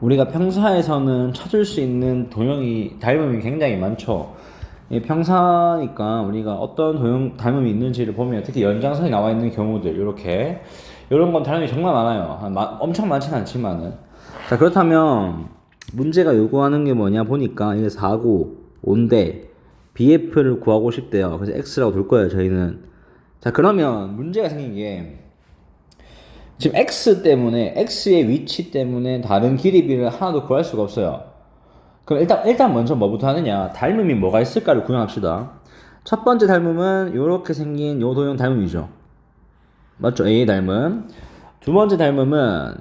우리가 평사에서는 찾을 수 있는 도형이 닮음이 굉장히 많죠. 이 평사니까 우리가 어떤 도형 닮음이 있는지를 보면 특히 연장선이 나와 있는 경우들 이렇게 이런 건 닮음이 정말 많아요. 한 마- 엄청 많지는 않지만은 자 그렇다면 문제가 요구하는 게 뭐냐 보니까 이게 4고 5인데 BF를 구하고 싶대요. 그래서 X라고 둘 거예요 저희는. 자 그러면 문제가 생긴 게 지금 x 때문에 x의 위치 때문에 다른 길이비를 하나도 구할 수가 없어요. 그럼 일단 일단 먼저 뭐부터 하느냐? 닮음이 뭐가 있을까를 구형합시다. 첫 번째 닮음은 이렇게 생긴 요 도형 닮음이죠. 맞죠? A 닮음. 두 번째 닮음은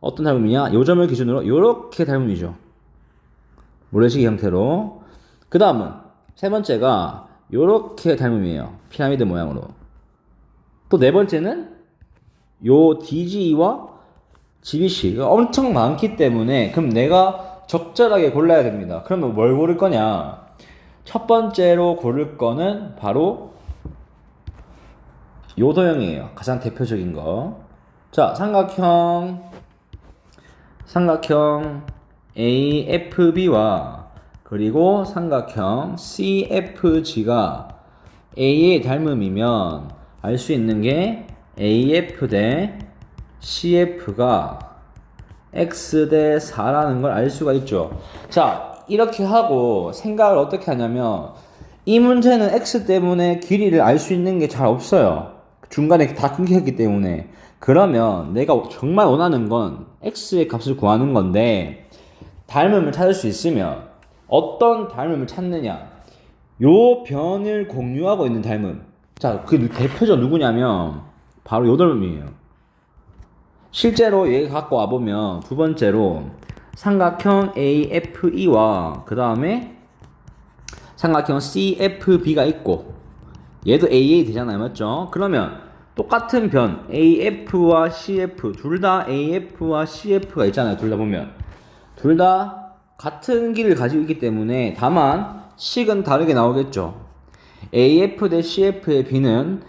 어떤 닮음이냐? 요 점을 기준으로 이렇게 닮음이죠. 모래시계 형태로. 그 다음은 세 번째가 이렇게 닮음이에요. 피라미드 모양으로. 또 네 번째는 요 DG와 GBC가 엄청 많기 때문에 그럼 내가 적절하게 골라야 됩니다. 그러면 뭘 고를 거냐? 첫 번째로 고를 거는 바로 요 도형이에요. 가장 대표적인 거. 자, 삼각형 삼각형 AFB와 그리고 삼각형 CFG가 A의 닮음이면 알 수 있는 게 AF 대 CF가 X 대 4라는 걸 알 수가 있죠. 자, 이렇게 하고 생각을 어떻게 하냐면 이 문제는 X 때문에 길이를 알 수 있는 게 잘 없어요. 중간에 다 끊겼기 때문에. 그러면 내가 정말 원하는 건 X의 값을 구하는 건데 닮음을 찾을 수 있으면 어떤 닮음을 찾느냐? 요 변을 공유하고 있는 닮음. 자, 그 대표적 누구냐면 바로 요 닮음이에요. 실제로 얘 갖고 와 보면 두 번째로 삼각형 AFE와 그 다음에 삼각형 CFB가 있고 얘도 AA 되잖아요, 맞죠? 그러면 똑같은 변 AF와 CF 둘 다 AF와 CF가 있잖아요, 둘 다 보면 둘 다 같은 길을 가지고 있기 때문에 다만 식은 다르게 나오겠죠. AF 대 CF의 B는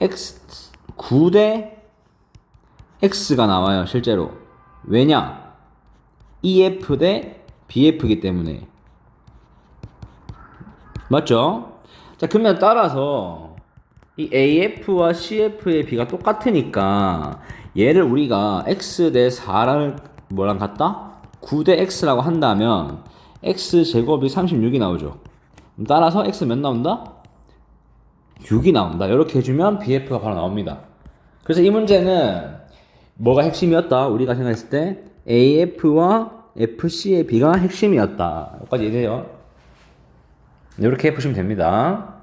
X 9대 X가 나와요, 실제로. 왜냐? EF 대 BF이기 때문에. 맞죠? 자, 그러면 따라서 이 AF와 CF의 B가 똑같으니까 얘를 우리가 X 대 4를 뭐랑 같다? 9 대 X라고 한다면 X 제곱이 36이 나오죠. 따라서 X 몇 나온다? 6이 나온다. 이렇게 해주면 BF가 바로 나옵니다. 그래서 이 문제는 뭐가 핵심이었다? 우리가 생각했을 때 AF와 FC의 B가 핵심이었다. 여기까지 이해돼요? 이렇게 푸시면 됩니다.